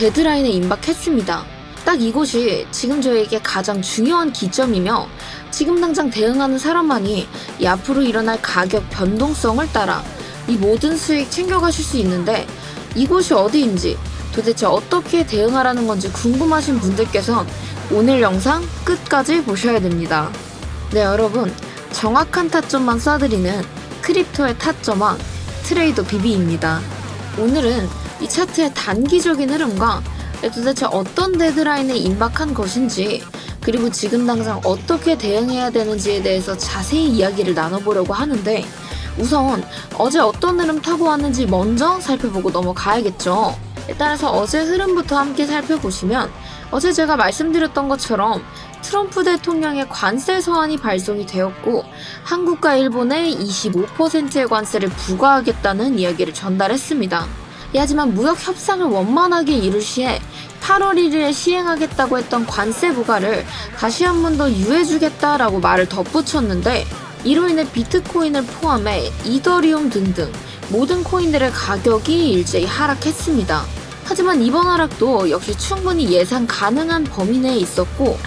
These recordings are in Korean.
데드라인에 임박했습니다. 딱 이곳이 지금 저에게 가장 중요한 기점이며 지금 당장 대응하는 사람만이 이 앞으로 일어날 가격 변동성을 따라 이 모든 수익 챙겨가실 수 있는데 이곳이 어디인지 도대체 어떻게 대응하라는 건지 궁금하신 분들께선 오늘 영상 끝까지 보셔야 됩니다. 네, 여러분. 정확한 타점만 쏴드리는 크립토의 타점왕 트레이더 비비입니다. 오늘은 이 차트의 단기적인 흐름과 도대체 어떤 데드라인에 임박한 것인지 그리고 지금 당장 어떻게 대응해야 되는지에 대해서 자세히 이야기를 나눠보려고 하는데 우선 어제 어떤 흐름 타고 왔는지 먼저 살펴보고 넘어가야겠죠. 따라서 어제 흐름부터 함께 살펴보시면 어제 제가 말씀드렸던 것처럼 트럼프 대통령의 관세 서한이 발송이 되었고 한국과 일본에 25%의 관세를 부과하겠다는 이야기를 전달했습니다. 예, 하지만 무역 협상을 원만하게 이룰 시에 8월 1일에 시행하겠다고 했던 관세 부과를 다시 한 번 더 유예주겠다라고 말을 덧붙였는데 이로 인해 비트코인을 포함해 이더리움 등등 모든 코인들의 가격이 일제히 하락했습니다. 하지만 이번 하락도 역시 충분히 예상 가능한 범위 내에 있었고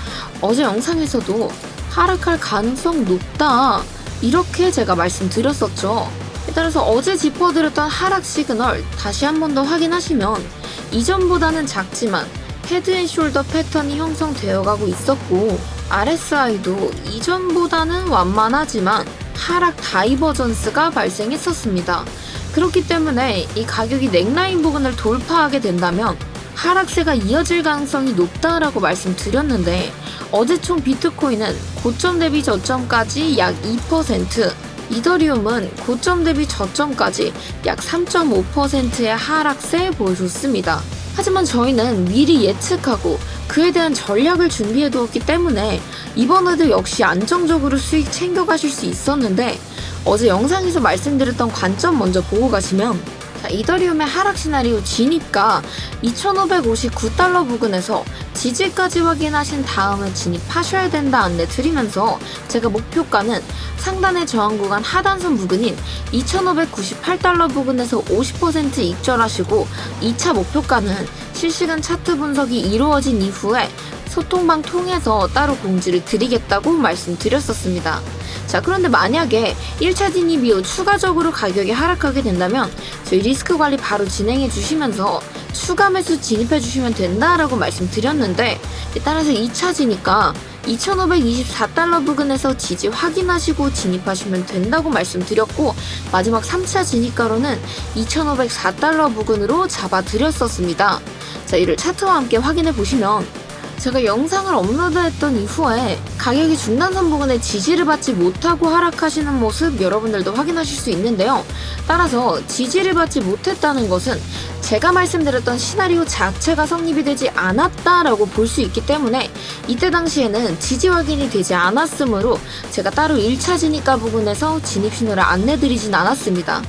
어제 영상에서도 하락할 가능성 높다 이렇게 제가 말씀드렸었죠. 따라서 어제 짚어드렸던 하락 시그널 다시 한 번 더 확인하시면 이전보다는 작지만 헤드앤숄더 패턴이 형성되어 가고 있었고 RSI도 이전보다는 완만하지만 하락 다이버전스가 발생했었습니다. 그렇기 때문에 이 가격이 넥라인 부분을 돌파하게 된다면 하락세가 이어질 가능성이 높다라고 말씀드렸는데 어제 총 비트코인은 고점 대비 저점까지 약 2%, 이더리움은 고점 대비 저점까지 약 3.5%의 하락세 보여줬습니다. 하지만 저희는 미리 예측하고 그에 대한 전략을 준비해 두었기 때문에 이번에도 역시 안정적으로 수익 챙겨가실 수 있었는데 어제 영상에서 말씀드렸던 관점 먼저 보고 가시면 자, 이더리움의 하락 시나리오 진입가 2559달러 부근에서 지지까지 확인하신 다음에 진입하셔야 된다 안내 드리면서 제가 목표가는 상단의 저항 구간 하단선 부근인 2598달러 부근에서 50% 익절하시고 2차 목표가는 실시간 차트 분석이 이루어진 이후에 소통방 통해서 따로 공지를 드리겠다고 말씀드렸었습니다. 자, 그런데 만약에 1차 진입 이후 추가적으로 가격이 하락하게 된다면 저희 리스크 관리 바로 진행해 주시면서 추가 매수 진입해 주시면 된다라고 말씀드렸는데 따라서 2차 진입가 2524달러 부근에서 지지 확인하시고 진입하시면 된다고 말씀드렸고 마지막 3차 진입가로는 2504달러 부근으로 잡아드렸었습니다. 자, 이를 차트와 함께 확인해 보시면 제가 영상을 업로드했던 이후에 가격이 중단선 부근에 지지를 받지 못하고 하락하시는 모습 여러분들도 확인하실 수 있는데요. 따라서 지지를 받지 못했다는 것은 제가 말씀드렸던 시나리오 자체가 성립이 되지 않았다라고 볼 수 있기 때문에 이때 당시에는 지지 확인이 되지 않았으므로 제가 따로 1차 진입가 부분에서 진입 신호를 안내드리진 않았습니다.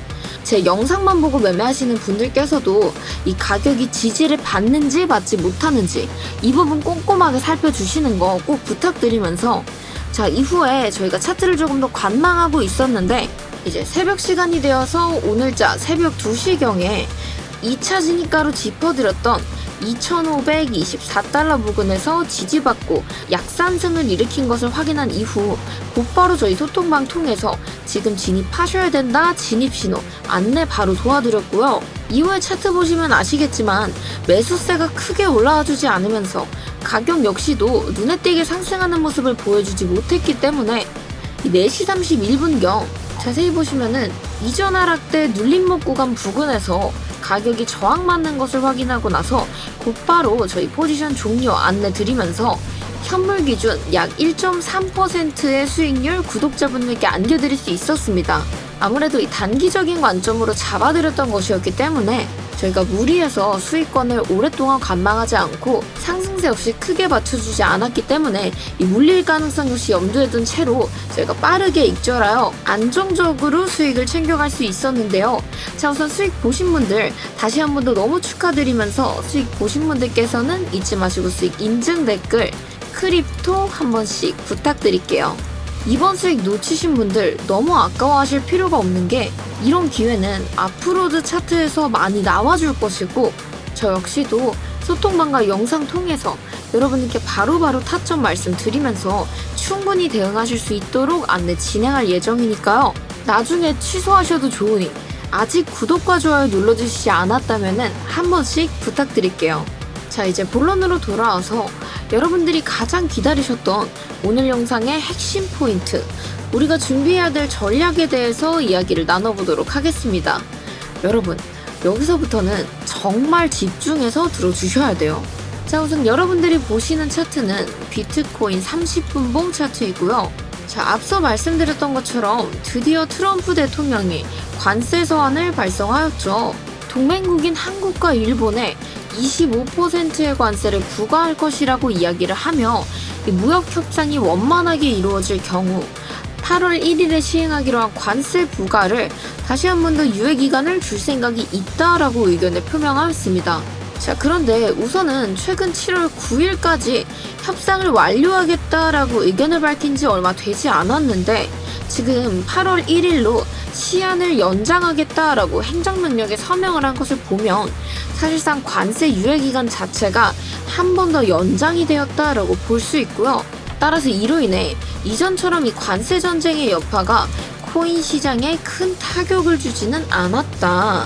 제 영상만 보고 매매하시는 분들께서도 이 가격이 지지를 받는지 받지 못하는지 이 부분 꼼꼼하게 살펴주시는 거 꼭 부탁드리면서 자 이후에 저희가 차트를 조금 더 관망하고 있었는데 이제 새벽 시간이 되어서 오늘자 새벽 2시경에 2차 진입가로 짚어드렸던 2,524달러 부근에서 지지받고 약산승을 일으킨 것을 확인한 이후 곧바로 저희 소통방 통해서 지금 진입하셔야 된다 진입신호 안내 바로 도와드렸고요. 이후에 차트 보시면 아시겠지만 매수세가 크게 올라와 주지 않으면서 가격 역시도 눈에 띄게 상승하는 모습을 보여주지 못했기 때문에 4시 31분경 자세히 보시면은 이전 하락 때 눌림목 구간 부근에서 가격이 저항 맞는 것을 확인하고 나서 곧바로 저희 포지션 종료 안내 드리면서 현물 기준 약 1.3%의 수익률 구독자분들께 안겨드릴 수 있었습니다. 아무래도 이 단기적인 관점으로 잡아드렸던 것이었기 때문에 저희가 무리해서 수익권을 오랫동안 관망하지 않고 상승세 없이 크게 받쳐주지 않았기 때문에 이 물릴 가능성 역시 염두에 둔 채로 저희가 빠르게 익절하여 안정적으로 수익을 챙겨갈 수 있었는데요. 자 우선 수익 보신 분들 다시 한 번 더 너무 축하드리면서 수익 보신 분들께서는 잊지 마시고 수익 인증 댓글 크립토 한 번씩 부탁드릴게요. 이번 수익 놓치신 분들 너무 아까워하실 필요가 없는 게 이런 기회는 앞으로도 차트에서 많이 나와줄 것이고 저 역시도 소통방과 영상 통해서 여러분께 바로바로 타점 말씀드리면서 충분히 대응하실 수 있도록 안내 진행할 예정이니까요. 나중에 취소하셔도 좋으니 아직 구독과 좋아요 눌러주시지 않았다면 한 번씩 부탁드릴게요. 자, 이제 본론으로 돌아와서 여러분들이 가장 기다리셨던 오늘 영상의 핵심 포인트, 우리가 준비해야 될 전략에 대해서 이야기를 나눠보도록 하겠습니다. 여러분, 여기서부터는 정말 집중해서 들어주셔야 돼요. 자, 우선 여러분들이 보시는 차트는 비트코인 30분봉 차트이고요. 자, 앞서 말씀드렸던 것처럼 드디어 트럼프 대통령이 관세 서한을 발송하였죠. 동맹국인 한국과 일본에 25%의 관세를 부과할 것이라고 이야기를 하며 이 무역 협상이 원만하게 이루어질 경우 8월 1일에 시행하기로 한 관세 부과를 다시 한 번 더 유예 기간을 줄 생각이 있다라고 의견을 표명하였습니다. 자, 그런데 우선은 최근 7월 9일까지 협상을 완료하겠다라고 의견을 밝힌 지 얼마 되지 않았는데 지금 8월 1일로 시한을 연장하겠다라고 행정명령에 서명을 한 것을 보면 사실상 관세 유예 기간 자체가 한 번 더 연장이 되었다라고 볼 수 있고요. 따라서 이로 인해 이전처럼 이 관세 전쟁의 여파가 코인 시장에 큰 타격을 주지는 않았다.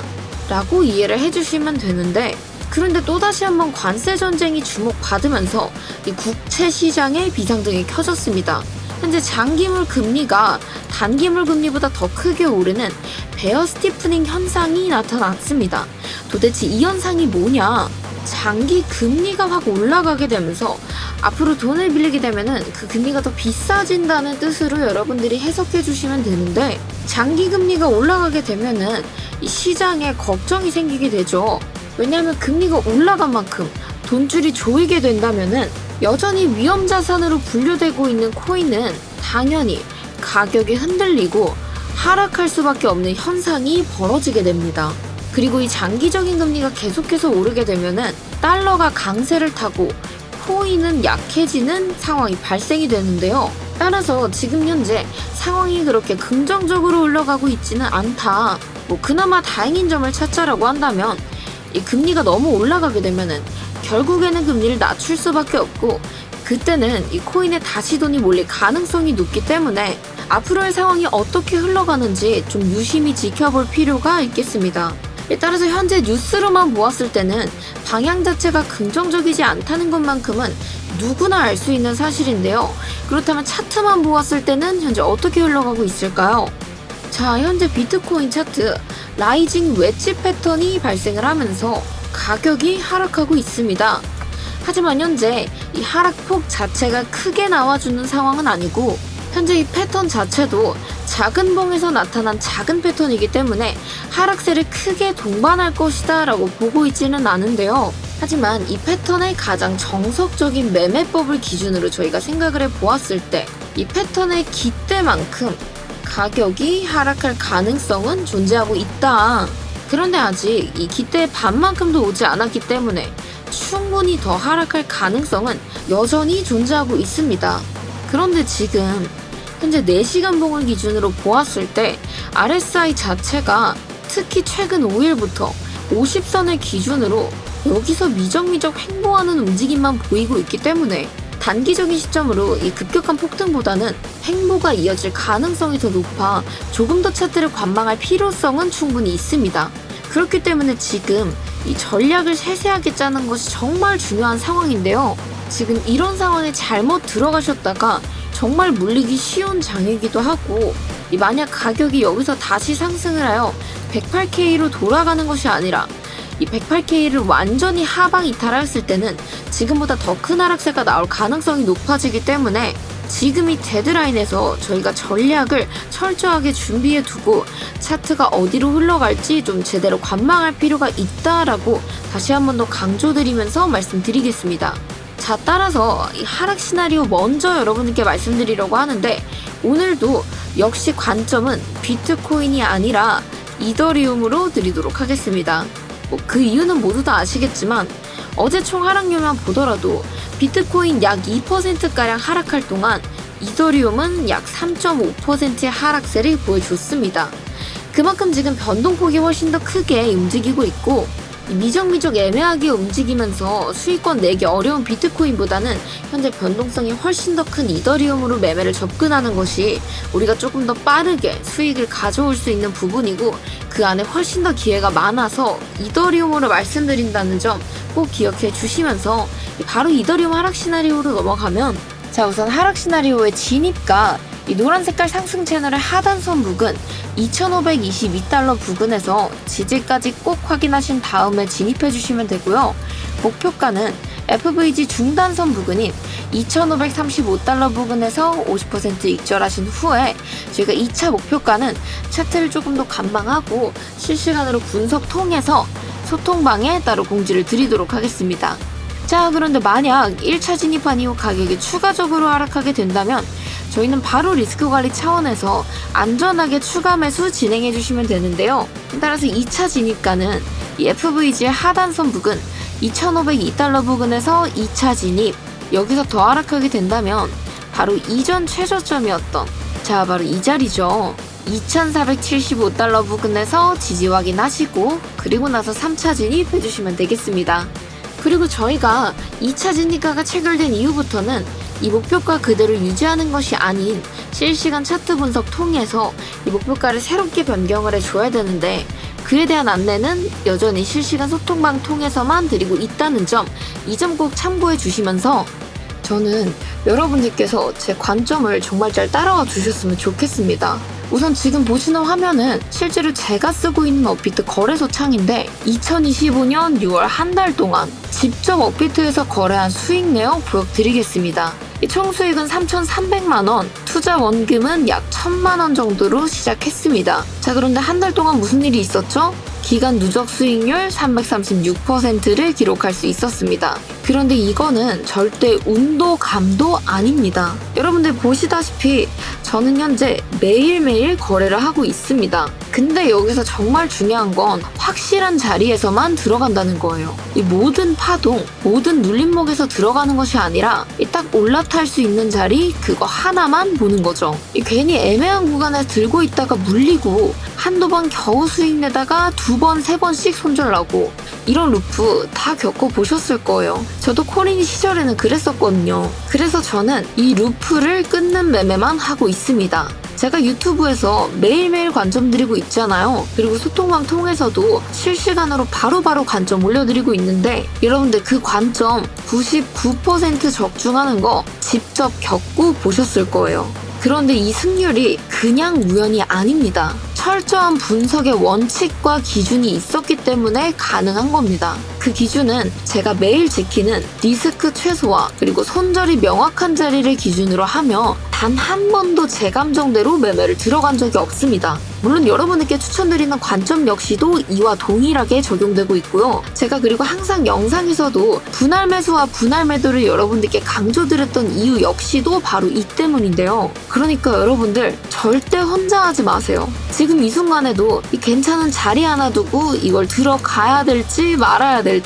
라고 이해를 해주시면 되는데, 그런데 또다시 한번 관세 전쟁이 주목받으면서 이 국채 시장에 비상등이 켜졌습니다. 현재 장기물 금리가 단기물 금리보다 더 크게 오르는 베어 스티프닝 현상이 나타났습니다. 도대체 이 현상이 뭐냐? 장기 금리가 확 올라가게 되면서 앞으로 돈을 빌리게 되면은 그 금리가 더 비싸진다는 뜻으로 여러분들이 해석해 주시면 되는데 장기 금리가 올라가게 되면은 이 시장에 걱정이 생기게 되죠. 왜냐하면 금리가 올라간 만큼 돈줄이 조이게 된다면은 여전히 위험 자산으로 분류되고 있는 코인은 당연히 가격이 흔들리고 하락할 수밖에 없는 현상이 벌어지게 됩니다. 그리고 이 장기적인 금리가 계속해서 오르게 되면은 달러가 강세를 타고 코인은 약해지는 상황이 발생이 되는데요. 따라서 지금 현재 상황이 그렇게 긍정적으로 올라가고 있지는 않다. 뭐 그나마 다행인 점을 찾자라고 한다면 이 금리가 너무 올라가게 되면은 결국에는 금리를 낮출 수밖에 없고 그때는 이 코인에 다시 돈이 몰릴 가능성이 높기 때문에 앞으로의 상황이 어떻게 흘러가는지 좀 유심히 지켜볼 필요가 있겠습니다. 따라서 현재 뉴스로만 보았을 때는 방향 자체가 긍정적이지 않다는 것만큼은 누구나 알 수 있는 사실인데요. 그렇다면 차트만 보았을 때는 현재 어떻게 흘러가고 있을까요? 자, 현재 비트코인 차트 라이징 웨지 패턴이 발생을 하면서 가격이 하락하고 있습니다. 하지만 현재 이 하락폭 자체가 크게 나와주는 상황은 아니고 현재 이 패턴 자체도 작은 봉에서 나타난 작은 패턴이기 때문에 하락세를 크게 동반할 것이다 라고 보고 있지는 않은데요. 하지만 이 패턴의 가장 정석적인 매매법을 기준으로 저희가 생각을 해 보았을 때 이 패턴의 기대만큼 가격이 하락할 가능성은 존재하고 있다. 그런데 아직 이 기대의 반만큼도 오지 않았기 때문에 충분히 더 하락할 가능성은 여전히 존재하고 있습니다. 그런데 지금 현재 4시간 봉을 기준으로 보았을 때 RSI 자체가 특히 최근 5일부터 50선을 기준으로 여기서 미적미적 횡보하는 움직임만 보이고 있기 때문에 단기적인 시점으로 이 급격한 폭등보다는 횡보가 이어질 가능성이 더 높아 조금 더 차트를 관망할 필요성은 충분히 있습니다. 그렇기 때문에 지금 이 전략을 세세하게 짜는 것이 정말 중요한 상황인데요. 지금 이런 상황에 잘못 들어가셨다가 정말 물리기 쉬운 장이기도 하고 이 만약 가격이 여기서 다시 상승을 하여 108K로 돌아가는 것이 아니라 이 108K를 완전히 하방 이탈하였을 때는 지금보다 더 큰 하락세가 나올 가능성이 높아지기 때문에 지금 이 데드라인에서 저희가 전략을 철저하게 준비해 두고 차트가 어디로 흘러갈지 좀 제대로 관망할 필요가 있다라고 다시 한 번 더 강조드리면서 말씀드리겠습니다. 자, 따라서 이 하락 시나리오 먼저 여러분께 말씀드리려고 하는데 오늘도 역시 관점은 비트코인이 아니라 이더리움으로 드리도록 하겠습니다. 뭐 그 이유는 모두 다 아시겠지만 어제 총 하락률만 보더라도 비트코인 약 2%가량 하락할 동안 이더리움은 약 3.5%의 하락세를 보여줬습니다. 그만큼 지금 변동폭이 훨씬 더 크게 움직이고 있고 이 미적미적 애매하게 움직이면서 수익권 내기 어려운 비트코인보다는 현재 변동성이 훨씬 더 큰 이더리움으로 매매를 접근하는 것이 우리가 조금 더 빠르게 수익을 가져올 수 있는 부분이고 그 안에 훨씬 더 기회가 많아서 이더리움으로 말씀드린다는 점 꼭 기억해 주시면서 바로 이더리움 하락 시나리오로 넘어가면 자 우선 하락 시나리오의 진입가 이 노란 색깔 상승 채널의 하단선 부근 2522달러 부근에서 지지까지 꼭 확인하신 다음에 진입해 주시면 되고요. 목표가는 FVG 중단선 부근인 2535달러 부근에서 50% 익절하신 후에 저희가 2차 목표가는 차트를 조금 더 감망하고 실시간으로 분석 통해서 소통방에 따로 공지를 드리도록 하겠습니다. 자, 그런데 만약 1차 진입한 이후 가격이 추가적으로 하락하게 된다면 저희는 바로 리스크 관리 차원에서 안전하게 추가 매수 진행해 주시면 되는데요. 따라서 2차 진입가는 이 FVG의 하단선 부근 2,502달러 부근에서 2차 진입 여기서 더 하락하게 된다면 바로 이전 최저점이었던 자 바로 이 자리죠. 2,475달러 부근에서 지지 확인하시고 그리고 나서 3차 진입해 주시면 되겠습니다. 그리고 저희가 2차 진입가가 체결된 이후부터는 이 목표가 그대로 유지하는 것이 아닌 실시간 차트 분석 통해서 이 목표가를 새롭게 변경을 해줘야 되는데 그에 대한 안내는 여전히 실시간 소통방 통해서만 드리고 있다는 점, 이 점 꼭 참고해 주시면서 저는 여러분들께서 제 관점을 정말 잘 따라와 주셨으면 좋겠습니다. 우선 지금 보시는 화면은 실제로 제가 쓰고 있는 업비트 거래소 창인데 2025년 6월 한 달 동안 직접 업비트에서 거래한 수익 내역 보여드리겠습니다. 이 총 수익은 3,300만 원, 투자 원금은 약 1,000만 원 정도로 시작했습니다. 자, 그런데 한 달 동안 무슨 일이 있었죠? 기간 누적 수익률 336%를 기록할 수 있었습니다. 그런데 이거는 절대 운도 감도 아닙니다. 여러분들 보시다시피 저는 현재 매일매일 거래를 하고 있습니다. 근데 여기서 정말 중요한 건 확실한 자리에서만 들어간다는 거예요. 이 모든 파동, 모든 눌림목에서 들어가는 것이 아니라 이딱 올라탈 수 있는 자리 그거 하나만 보는 거죠. 이 괜히 애매한 구간에 들고 있다가 물리고 한두 번 겨우 수익 내다가 두 번, 세 번씩 손절나고 이런 루프 다 겪어보셨을 거예요. 저도 코린 시절에는 그랬었거든요. 그래서 저는 이 루프를 끊는 매매만 하고 있습니다. 제가 유튜브에서 매일매일 관점 드리고 있잖아요. 그리고 소통방 통해서도 실시간으로 바로 바로 관점 올려드리고 있는데 여러분들 그 관점 99% 적중하는 거 직접 겪고 보셨을 거예요. 그런데 이 승률이 그냥 우연이 아닙니다. 철저한 분석의 원칙과 기준이 있었기 때문에 가능한 겁니다. 그 기준은 제가 매일 지키는 리스크 최소화 그리고 손절이 명확한 자리를 기준으로 하며 단 한 번도 제 감정대로 매매를 들어간 적이 없습니다. 물론 여러분에게 추천드리는 관점 역시도 이와 동일하게 적용되고 있고요. 제가 그리고 항상 영상에서도 분할 매수와 분할 매도를 여러분들께 강조드렸던 이유 역시도 바로 이 때문인데요. 그러니까 여러분들 절대 혼자 하지 마세요. 지금 이 순간에도 이 괜찮은 자리 하나 두고 이걸 들어가야 될지 말아야 될지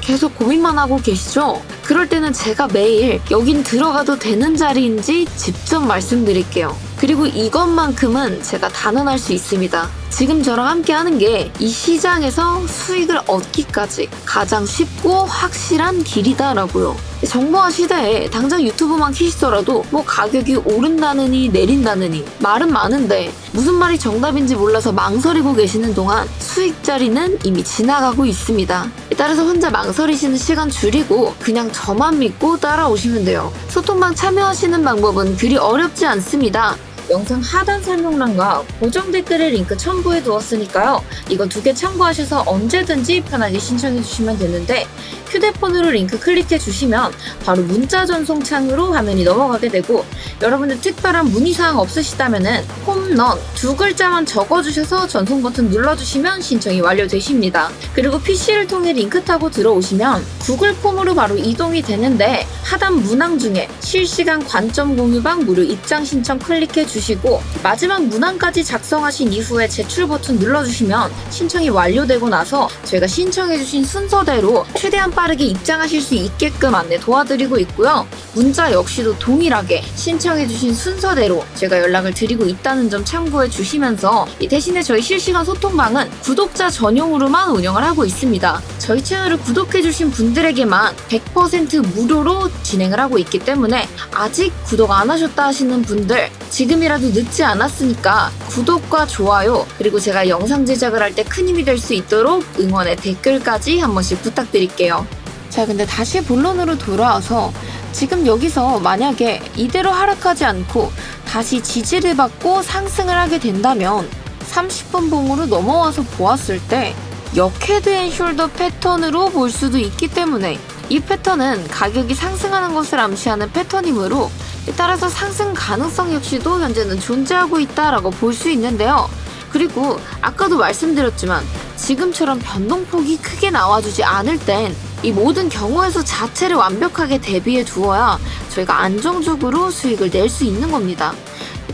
계속 고민만 하고 계시죠? 그럴 때는 제가 매일 여긴 들어가도 되는 자리인지 직접 말씀드릴게요. 그리고 이것만큼은 제가 단언할 수 있습니다. 지금 저랑 함께 하는 게 이 시장에서 수익을 얻기까지 가장 쉽고 확실한 길이다라고요. 정보화 시대에 당장 유튜브만 키시더라도 뭐 가격이 오른다느니 내린다느니 말은 많은데 무슨 말이 정답인지 몰라서 망설이고 계시는 동안 수익 자리는 이미 지나가고 있습니다. 따라서 혼자 망설이시는 시간 줄이고 그냥 저만 믿고 따라오시면 돼요. 소통방 참여하시는 방법은 그리 어렵지 않습니다. 영상 하단 설명란과 고정 댓글에 링크 첨부해 두었으니까요. 이거 두 개 참고하셔서 언제든지 편하게 신청해 주시면 되는데 휴대폰으로 링크 클릭해 주시면 바로 문자 전송 창으로 화면이 넘어가게 되고 여러분들 특별한 문의사항 없으시다면은 홈런 두 글자만 적어주셔서 전송 버튼 눌러주시면 신청이 완료되십니다. 그리고 PC를 통해 링크 타고 들어오시면 구글 폼으로 바로 이동이 되는데 하단 문항 중에 실시간 관점 공유방 무료 입장 신청 클릭해 주시 고 마지막 문항까지 작성하신 이후에 제출 버튼 눌러주시면 신청이 완료되고 나서 저희가 신청해 주신 순서대로 최대한 빠르게 입장하실 수 있게끔 안내 도와드리고 있고요. 문자 역시도 동일하게 신청해 주신 순서대로 제가 연락을 드리고 있다는 점 참고해 주시면서 이 대신에 저희 실시간 소통방은 구독자 전용으로만 운영을 하고 있습니다. 저희 채널을 구독해 주신 분들에게만 100% 무료로 진행을 하고 있기 때문에 아직 구독 안 하셨다 하시는 분들 지금이라 도 늦지 않았으니까 구독과 좋아요 그리고 제가 영상 제작을 할 때 큰 힘이 될 수 있도록 응원의 댓글까지 한 번씩 부탁드릴게요. 자 근데 다시 본론으로 돌아와서 지금 여기서 만약에 이대로 하락하지 않고 다시 지지를 받고 상승을 하게 된다면 30분 봉으로 넘어와서 보았을 때 역헤드 앤 숄더 패턴으로 볼 수도 있기 때문에 이 패턴은 가격이 상승하는 것을 암시하는 패턴이므로 따라서 상승 가능성 역시도 현재는 존재하고 있다라고 볼 수 있는데요. 그리고 아까도 말씀드렸지만 지금처럼 변동폭이 크게 나와주지 않을 땐 이 모든 경우에서 자체를 완벽하게 대비해 두어야 저희가 안정적으로 수익을 낼 수 있는 겁니다.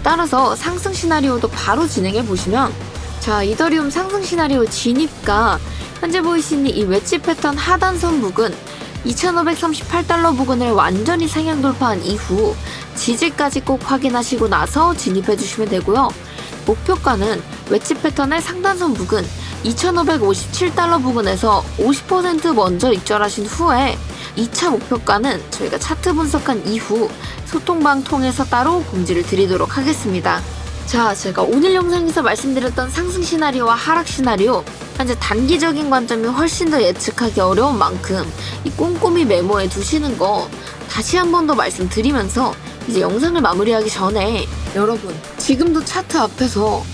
따라서 상승 시나리오도 바로 진행해 보시면 자 이더리움 상승 시나리오 진입가 현재 보이시는 이 웨지 패턴 하단선 부근 2538달러 부근을 완전히 상향 돌파한 이후 지지까지 꼭 확인하시고 나서 진입해 주시면 되고요. 목표가는 웨지 패턴의 상단선 부근 2557달러 부근에서 50% 먼저 입절하신 후에 2차 목표가는 저희가 차트 분석한 이후 소통방 통해서 따로 공지를 드리도록 하겠습니다. 자, 제가 오늘 영상에서 말씀드렸던 상승 시나리오와 하락 시나리오 현재 단기적인 관점이 훨씬 더 예측하기 어려운 만큼 이 꼼꼼히 메모해 두시는 거 다시 한 번 더 말씀드리면서 이제 영상을 마무리하기 전에 여러분 지금도 차트 앞에서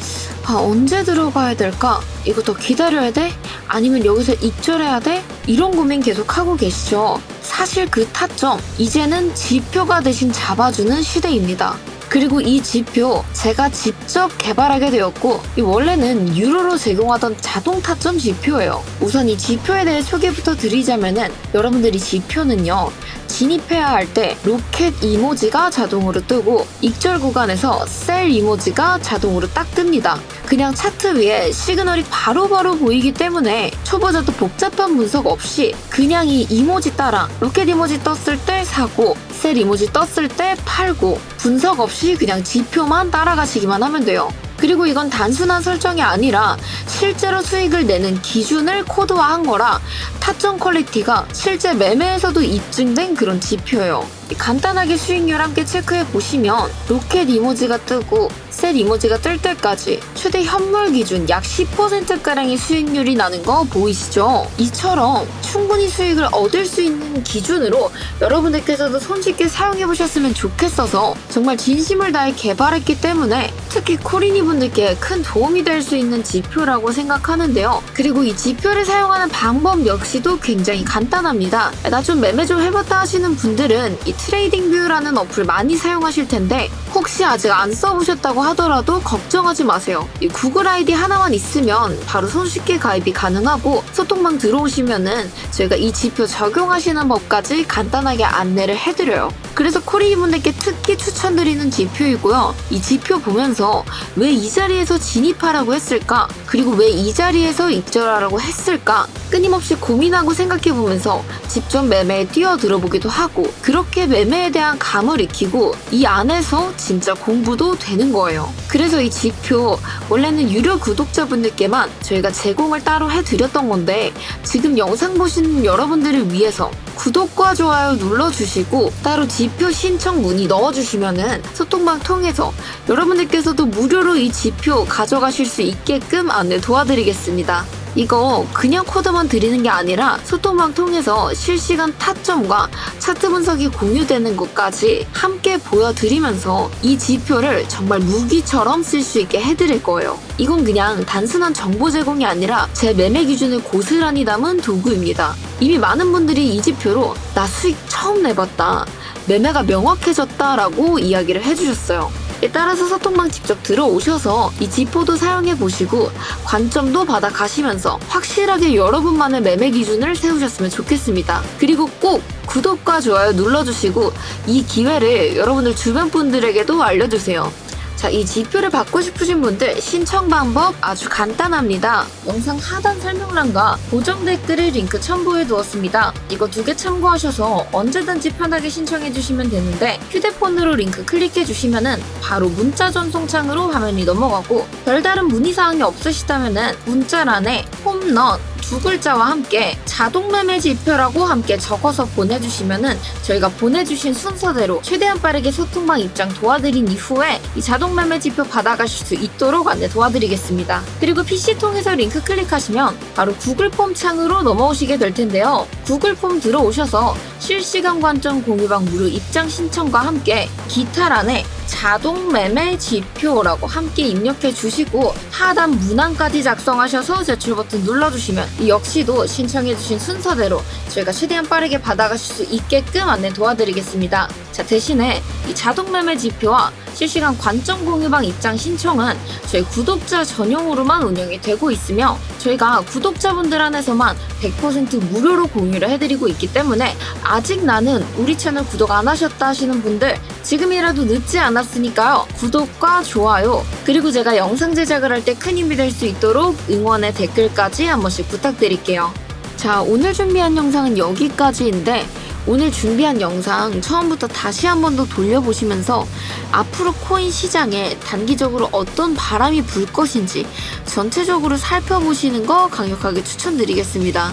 아, 언제 들어가야 될까? 이거 더 기다려야 돼? 아니면 여기서 입절해야 돼? 이런 고민 계속 하고 계시죠? 사실 그 타점, 이제는 지표가 대신 잡아주는 시대입니다. 그리고 이 지표 제가 직접 개발하게 되었고 이 원래는 유로로 제공하던 자동 타점 지표예요. 우선 이 지표에 대해 소개부터 드리자면은 여러분들이 지표는요. 진입해야 할 때 로켓 이모지가 자동으로 뜨고 익절 구간에서 셀 이모지가 자동으로 딱 뜹니다. 그냥 차트 위에 시그널이 바로 바로 보이기 때문에 초보자도 복잡한 분석 없이 그냥 이 이모지 따라 로켓 이모지 떴을 때 사고 셀 이모지 떴을 때 팔고 분석 없이 그냥 지표만 따라가시기만 하면 돼요. 그리고 이건 단순한 설정이 아니라 실제로 수익을 내는 기준을 코드화한 거라 타점 퀄리티가 실제 매매에서도 입증된 그런 지표예요. 간단하게 수익률 함께 체크해 보시면 로켓 이모지가 뜨고 셀 이모지가 뜰 때까지 최대 현물 기준 약 10%가량의 수익률이 나는 거 보이시죠? 이처럼 충분히 수익을 얻을 수 있는 기준으로 여러분들께서도 손쉽게 사용해 보셨으면 좋겠어서 정말 진심을 다해 개발했기 때문에 특히 코리니 분들께 큰 도움이 될 수 있는 지표라고 생각하는데요. 그리고 이 지표를 사용하는 방법 역시도 굉장히 간단합니다. 나 좀 매매 좀 해봤다 하시는 분들은 이 트레이딩 뷰라는 어플 많이 사용하실 텐데 혹시 아직 안 써보셨다고 하 더라도 걱정하지 마세요. 이 구글 아이디 하나만 있으면 바로 손쉽게 가입이 가능하고 소통방 들어오시면은 저희가 이 지표 적용하시는 법까지 간단하게 안내를 해드려요. 그래서 코리이 분들께 특히 추천드리는 지표이고요. 이 지표 보면서 왜 이 자리에서 진입하라고 했을까? 그리고 왜 이 자리에서 입절하라고 했을까? 끊임없이 고민하고 생각해 보면서 직접 매매에 뛰어들어 보기도 하고 그렇게 매매에 대한 감을 익히고 이 안에서 진짜 공부도 되는 거예요. 그래서 이 지표 원래는 유료 구독자분들께만 저희가 제공을 따로 해드렸던 건데 지금 영상 보시는 여러분들을 위해서 구독과 좋아요 눌러주시고 따로 지표 신청 문의 넣어주시면은 소통방 통해서 여러분들께서도 무료로 이 지표 가져가실 수 있게끔 안내 도와드리겠습니다. 이거 그냥 코드만 드리는 게 아니라 소통방 통해서 실시간 타점과 차트 분석이 공유되는 것까지 함께 보여드리면서 이 지표를 정말 무기처럼 쓸 수 있게 해드릴 거예요. 이건 그냥 단순한 정보 제공이 아니라 제 매매 기준을 고스란히 담은 도구입니다. 이미 많은 분들이 이 지표로 나 수익 처음 내봤다. 매매가 명확해졌다라고 이야기를 해주셨어요. 따라서 소통방 직접 들어오셔서 이 지표도 사용해 보시고 관점도 받아 가시면서 확실하게 여러분만의 매매 기준을 세우셨으면 좋겠습니다. 그리고 꼭 구독과 좋아요 눌러주시고 이 기회를 여러분들 주변 분들에게도 알려주세요. 자, 이 지표를 받고 싶으신 분들 신청 방법 아주 간단합니다. 영상 하단 설명란과 고정 댓글에 링크 첨부해 두었습니다. 이거 두 개 참고하셔서 언제든지 편하게 신청해 주시면 되는데 휴대폰으로 링크 클릭해 주시면은 바로 문자 전송창으로 화면이 넘어가고 별다른 문의 사항이 없으시다면은 문자란에 홈런 두 글자와 함께 자동 매매 지표라고 함께 적어서 보내주시면은 저희가 보내주신 순서대로 최대한 빠르게 소통방 입장 도와드린 이후에 이 자동 매매 지표 받아가실 수 있도록 안내 도와드리겠습니다. 그리고 PC 통해서 링크 클릭하시면 바로 구글 폼 창으로 넘어오시게 될 텐데요. 구글 폼 들어오셔서 실시간 관점 공유방 무료 입장 신청과 함께 기타란에 자동 매매 지표라고 함께 입력해 주시고 하단 문항까지 작성하셔서 제출 버튼 눌러주시면 이 역시도 신청해 주신 순서대로 저희가 최대한 빠르게 받아가실 수 있게끔 안내 도와드리겠습니다. 자 대신에 이 자동 매매 지표와 실시간 관점 공유방 입장 신청은 저희 구독자 전용으로만 운영이 되고 있으며 저희가 구독자분들 안에서만 100% 무료로 공유를 해드리고 있기 때문에 아직 나는 우리 채널 구독 안 하셨다 하시는 분들 지금이라도 늦지 않았으니까요. 구독과 좋아요 그리고 제가 영상 제작을 할 때 큰 힘이 될 수 있도록 응원의 댓글까지 한 번씩 부탁드릴게요. 자 오늘 준비한 영상은 여기까지인데 오늘 준비한 영상 처음부터 다시 한 번 더 돌려보시면서 앞으로 코인 시장에 단기적으로 어떤 바람이 불 것인지 전체적으로 살펴보시는 거 강력하게 추천드리겠습니다.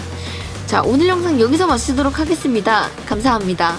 자, 오늘 영상 여기서 마치도록 하겠습니다. 감사합니다.